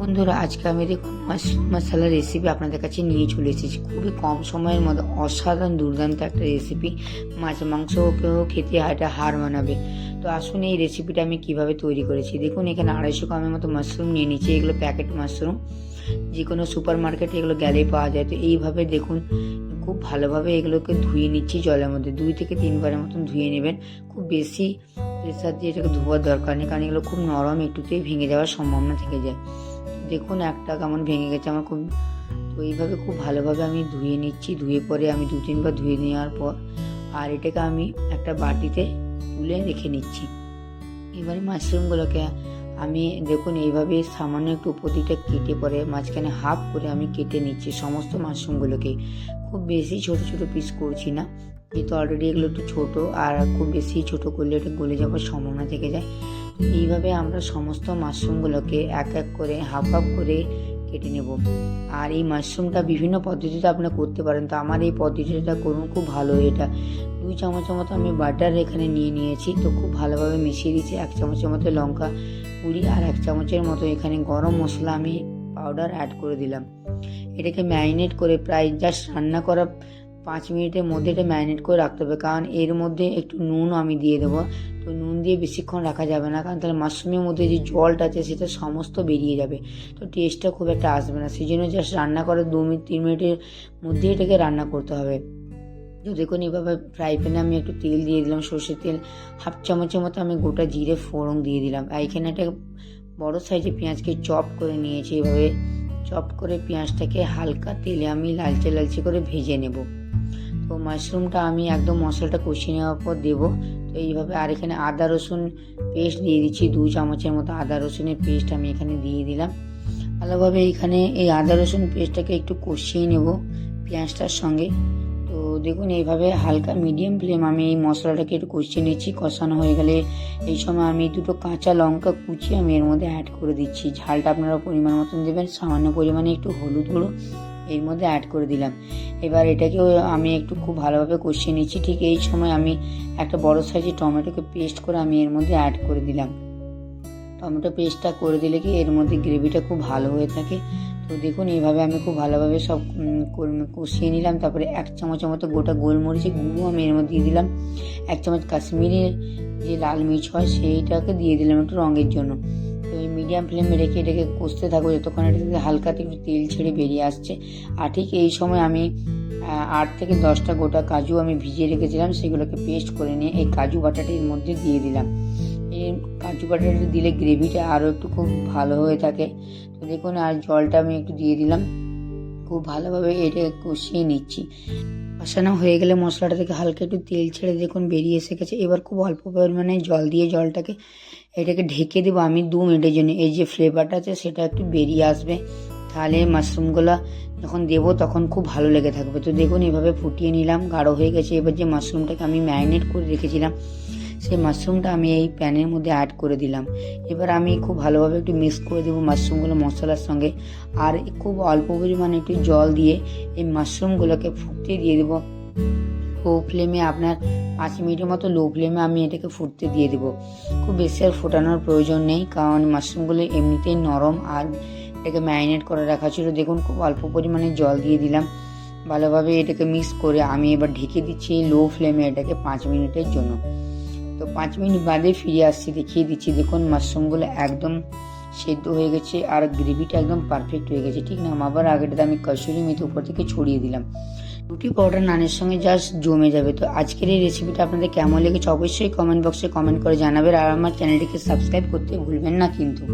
বন্ধুরা, আজকে আমি দেখুন মাশরুম মশলা রেসিপি আপনাদের কাছে নিয়ে চলে এসেছি, খুবই কম সময়ের মধ্যে অসাধারণ, দুর্দান্ত একটা রেসিপি মাছ মাংসকেও খেতে এটা হার মানাবে। তো আসুন এই রেসিপিটা আমি কীভাবে তৈরি করেছি। দেখুন, এখানে আড়াইশো গ্রামের মতো মাশরুম নিয়ে নিচ্ছি এগুলো প্যাকেট মাশরুম যে কোনো সুপার মার্কেটে এগুলো গেলেই পাওয়া যায়। তো এইভাবে দেখুন, খুব ভালোভাবে এগুলোকে ধুয়ে নিচ্ছি জলের মধ্যে। দুই থেকে তিনবারের মতন ধুয়ে নেবেন। খুব বেশি প্রেসার দিয়ে এটাকে ধোয়ার দরকার নেই, কারণ এগুলো খুব নরম, একটুতেই ভেঙে যাওয়ার সম্ভাবনা থেকে যায়। দেখুন, একটা কেমন ভেঙে গেছে। আমার খুব তো এইভাবে খুব ভালোভাবে আমি ধুয়ে নিচ্ছি। ধুয়ে পরে আমি দু তিনবার ধুয়ে নেওয়ার পর আর এটাকে আমি একটা বাটিতে তুলে রেখে নিচ্ছি। এবারে মাশরুমগুলোকে আমি দেখুন, এইভাবে সামান্য একটু উপদিকটা কেটে পরে মাঝখানে হাফ করে আমি কেটে নিচ্ছি সমস্ত মাশরুমগুলোকে। খুব বেশি ছোট ছোট পিস করছি না। যেহেতু অলরেডি এগুলো একটু ছোট আর খুব বেশি ছোট করলে এটা গলে যাওয়ার সম্ভাবনা থেকে যায়। এইভাবে আমরা সমস্ত মাশরুমগুলোকে এক এক করে হাফ হাফ করে কেটে নেব। আর এই মাশরুমটা বিভিন্ন পদ্ধতিতে আপনারা করতে পারেন। তো আমার এই পদ্ধতিটা করুন, খুব ভালো এটা। দুই চামচের মতো আমি বাটার এখানে নিয়ে নিয়েছি। তো খুব ভালোভাবে মিশিয়ে দিয়েছি। এক চামচের মতো লঙ্কা পুরি আর এক চামচের মতো এখানে গরম মশলা আমি পাউডার অ্যাড করে দিলাম। এটাকে ম্যারিনেট করে প্রায় জাস্ট রান্না করা পাঁচ মিনিটের মধ্যে এটা ম্যারিনেট করে রাখতে হবে। কারণ এর মধ্যে একটু নুন আমি দিয়ে দেবো। তো নুন দিয়ে বেশিক্ষণ রাখা যাবে না। কারণ তাহলে মাশরুমের মধ্যে যে জলটা আছে, সেটা সমস্ত বেরিয়ে যাবে। তো টেস্টটা খুব একটা আসবে না। সেই জন্য জাস্ট রান্না করে দু মিনিট, তিন মিনিটের মধ্যে এটাকে রান্না করতে হবে। তো দেখুন, এভাবে ফ্রাই প্যানে আমি একটু তেল দিয়ে দিলাম। সর্ষের তেল হাফ চামচের মতো আমি গোটা জিরে ফোড়ন দিয়ে দিলাম। আর এখানে একটা বড়ো সাইজে পেঁয়াজকে চপ করে নিয়েছি। এভাবে চপ করে পেঁয়াজটাকে হালকা তেলে আমি লালচে লালচে করে ভেজে নেব। তো মাশরুমটা আমি একদম মশলাটা কষিয়ে নেওয়ার পর দেবো। তো এইভাবে আর এখানে আদা, রসুন পেস্ট দিয়ে দিচ্ছি, দু চামচের মতো আদা, রসুনের পেস্ট আমি এখানে দিয়ে দিলাম। ভালোভাবে এখানে এই আদা, রসুন পেস্টটাকে একটু কষিয়ে নেব পেঁয়াজটার সঙ্গে। তো দেখুন, এইভাবে হালকা মিডিয়াম ফ্লেম আমি এই মশলাটাকে একটু কষিয়ে নিচ্ছি। কষানো হয়ে গেলে এই সময় আমি দুটো কাঁচা লঙ্কা কুচিয়ে আমি এর মধ্যে অ্যাড করে দিচ্ছি। ঝালটা আপনারা পরিমাণ মতন দেবেন, সামান্য পরিমাণে একটু হলুদ গুঁড়ো। এর মধ্যে অ্যাড করে দিলাম। এবার এটাকেও আমি একটু খুব ভালোভাবে কষিয়ে নিচ্ছি। ঠিক এই সময় আমি একটা বড় সাইজের টমেটোকে পেস্ট করে আমি এর মধ্যে অ্যাড করে দিলাম। টমেটো পেস্টটা করে দিলে কি এর মধ্যে গ্রেভিটা খুব ভালো হয়ে থাকে? তো দেখুন, এইভাবে আমি খুব ভালোভাবে সব কষিয়ে নিলাম। তারপরে এক চামচের মতো গোটা গোলমরিচের গুঁড়ো আমি এর মধ্যে দিয়ে দিলাম। এক চামচ কাশ্মীরি যে লাল মির্চ হয়, সেইটাকে দিয়ে দিলাম একটু রঙের জন্য। মিডিয়াম ফ্লেমে রেখে রেখে কষতে থাকব যতক্ষণ এটা থেকে হালকা একটু তেল ছেড়ে বেরিয়ে আসছে। আর ঠিক এই সময় আমি আট থেকে দশটা গোটা কাজু আমি ভিজিয়ে রেখেছিলাম, সেগুলোকে পেস্ট করে নিয়ে এই কাজু বাটাটা এর মধ্যে দিয়ে দিলাম। এই কাজু বাটাটা দিলে গ্রেভিটা আরও একটু খুব ভালো হয়ে থাকে। তো দেখুন, আর জলটা আমি একটু দিয়ে দিলাম। খুব ভালোভাবে এটা কষিয়ে নিচ্ছি। কষানো হয়ে গেলে মশলাটা থেকে হালকা একটু তেল ছেড়ে দেখুন বেরিয়ে এসে গেছে। এবার খুব অল্প পরিমাণে জল দিয়ে জলটাকে এটাকে ঢেকে দেবো আমি দু মিনিটের জন্য। এই যে ফ্লেভারটা আছে সেটা একটু বেরিয়ে আসবে। তাহলে মাশরুমগুলো যখন দেবো তখন খুব ভালো লেগে থাকবে। তো দেখুন এভাবে ফুটিয়ে নিলাম, গাঢ় হয়ে গেছে। এবার যে মাশরুমটাকে আমি ম্যারিনেট করে রেখেছিলাম সেই মাশরুমটা আমি এই প্যানের মধ্যে অ্যাড করে দিলাম। এবার আমি খুব ভালোভাবে একটু মিক্স করে দেবো মাশরুমগুলো মশলার সঙ্গে। আর খুব অল্প পরিমাণে একটু জল দিয়ে এই মাশরুমগুলোকে ফুটতে দিয়ে দেবো। লো ফ্লেমে আপনার পাঁচ মিনিটের মতো লো ফ্লেমে আমি এটাকে ফুটতে দিয়ে দেবো। খুব বেশি আর ফোটানোর প্রয়োজন নেই, কারণ মাশরুমগুলো এমনিতেই নরম আর এটাকে ম্যারিনেট করে রাখা ছিল। দেখুন, খুব অল্প পরিমাণে জল দিয়ে দিলাম। ভালোভাবে এটাকে মিক্স করে আমি এবার ঢেকে দিচ্ছি লো ফ্লেমে এটাকে পাঁচ মিনিটের জন্য। তো পাঁচ মিনিট বাদে ফিরে আসছি, দেখিয়ে দিচ্ছি। দেখুন মাশরুমগুলো একদম সেদ্ধ হয়ে গেছে আর গ্রেভিটা একদম পারফেক্ট হয়ে গেছে। ঠিক না? আবার আগেটাতে আমি কসুরি মেথি উপর থেকে ছড়িয়ে দিলাম। রুটি পাউডার নানের সঙ্গে জাস্ট জমে যাবে। তো আজকের এই রেসিপিটা আপনাদের কেমন লেগেছে অবশ্যই কমেন্ট বক্সে কমেন্ট করে জানাবেন। আর আমার চ্যানেলটিকে সাবস্ক্রাইব করতে ভুলবেন না কিন্তু।